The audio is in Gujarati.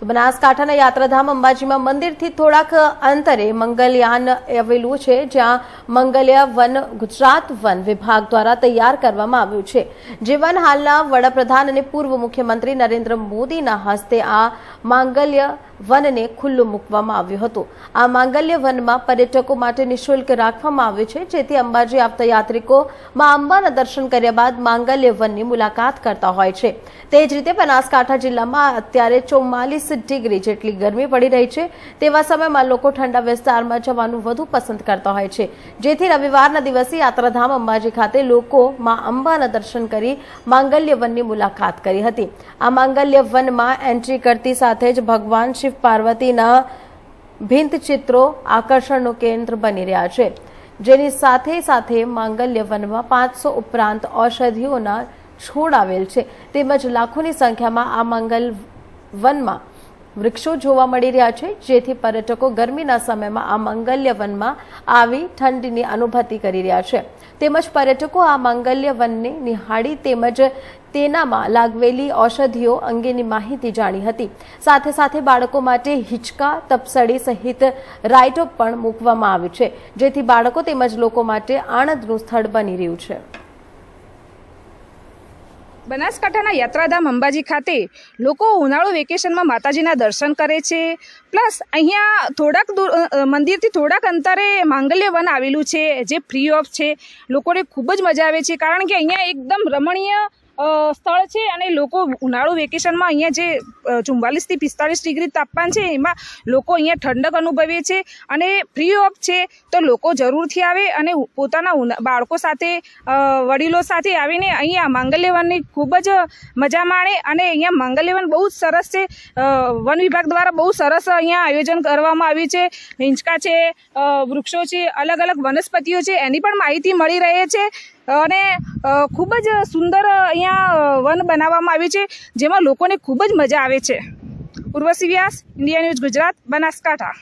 તો બનાસકાંઠાના યાત્રાધામ અંબાજીમાં મંદિરથી થોડાક અંતરે મંગલયાન આવેલું છે, જ્યાં મંગલ્ય વન, ગુજરાત વન વિભાગ દ્વારા તૈયાર કરવામાં આવ્યું છે. જે વન હાલના વડાપ્રધાન અને પૂર્વ મુખ્યમંત્રી નરેન્દ્ર મોદીના હસ્તે આ માંગલ્ય વનને ખુલ્લું મૂકવામાં આવ્યું હતું. આ માંગલ્ય વનમાં પર્યટકો માટે નિઃશુલ્ક રાખવામાં આવ્યું છે, જેથી અંબાજી આવતા યાત્રિકો માં અંબાના દર્શન કર્યા બાદ માંગલ્ય વનની મુલાકાત કરતા હોય છે. તે જ રીતે બનાસકાંઠા જિલ્લામાં અત્યારે ચોમાલીસ ડિગ્રી જેટલી ગરમી પડી રહી છે. તેવા સમયમાં લોકો ઠંડા વિસ્તારમાં જવાનું વધુ પસંદ કરતા હોય છે. જેથી રવિવારના દિવસે યાત્રાધામ અંબાજી ખાતે લોકો માં અંબાના દર્શન કરી માંગલ્ય વનની મુલાકાત કરી હતી. આ માંગલ્ય વનમાં એન્ટ્રી કરતી સાથે જ ભગવાન શિવ પાર્વતીના ભિંત ચિત્રો આકર્ષણનું કેન્દ્ર બની રહ્યા છે. જેની સાથે સાથે માંગલ્ય વનમાં પાંચસો ઉપરાંત ઔષધિઓના છોડ આવેલ છે. તેમજ લાખોની સંખ્યામાં આ માંગલ વનમાં વૃક્ષો જોવા મળી રહ્યા છે, જેથી પર્યટકો ગરમીના સમયમાં આ મંગલ્ય વનમાં આવી ઠંડીની અનુભૂતિ કરી રહ્યા છે. તેમજ પર્યટકો આ મંગલ્ય વનને નિહાળી તેમજ તેનામાં લાગવેલી ઔષધિઓ અંગેની માહિતી જાણી હતી. સાથે સાથે બાળકો માટે હિંચકા તપસડી સહિત રાઇટો પણ મૂકવામાં આવી છે, જેથી બાળકો તેમજ લોકો માટે આનંદનું સ્થળ બની રહ્યું છે. બનાસકાંઠાના યાત્રાધામ અંબાજી ખાતે લોકો ઉનાળુ વેકેશનમાં માતાજીના દર્શન કરે છે. પ્લસ અહીંયા થોડાક દૂર મંદિરથી થોડાક અંતરે માંગલ્ય વન આવેલું છે, જે ફ્રી ઓફ છે. લોકોને ખૂબ જ મજા આવે છે, કારણ કે અહીંયા એકદમ રમણીય સ્થળ છે અને લોકો ઉનાળુ વેકેશનમાં અહીંયા જે ચુમ્બાલીસથી પિસ્તાળીસ ડિગ્રી તાપમાન છે, એમાં લોકો અહીંયા ઠંડક અનુભવે છે અને ફ્રી ઓફ છે, તો લોકો જરૂરથી આવે અને પોતાના બાળકો સાથે વડીલો સાથે આવીને અહીંયા માંગલ્યવનની ખૂબ જ મજા માણે અને અહીંયા માંગલ્યવન બહુ જ સરસ છે. વન વિભાગ દ્વારા બહુ સરસ અહીંયા આયોજન કરવામાં આવ્યું છે. હિંચકા છે વૃક્ષો છે અલગ અલગ વનસ્પતિઓ છે, એની પણ માહિતી મળી રહે છે. અને ખૂબ જ સુંદર અહીંયા વન બનાવવામાં આવ્યું છે, જેમાં લોકોને ખૂબ જ મજા આવે છે. Urvashi Vyas, India News Gujarat, Banaskantha.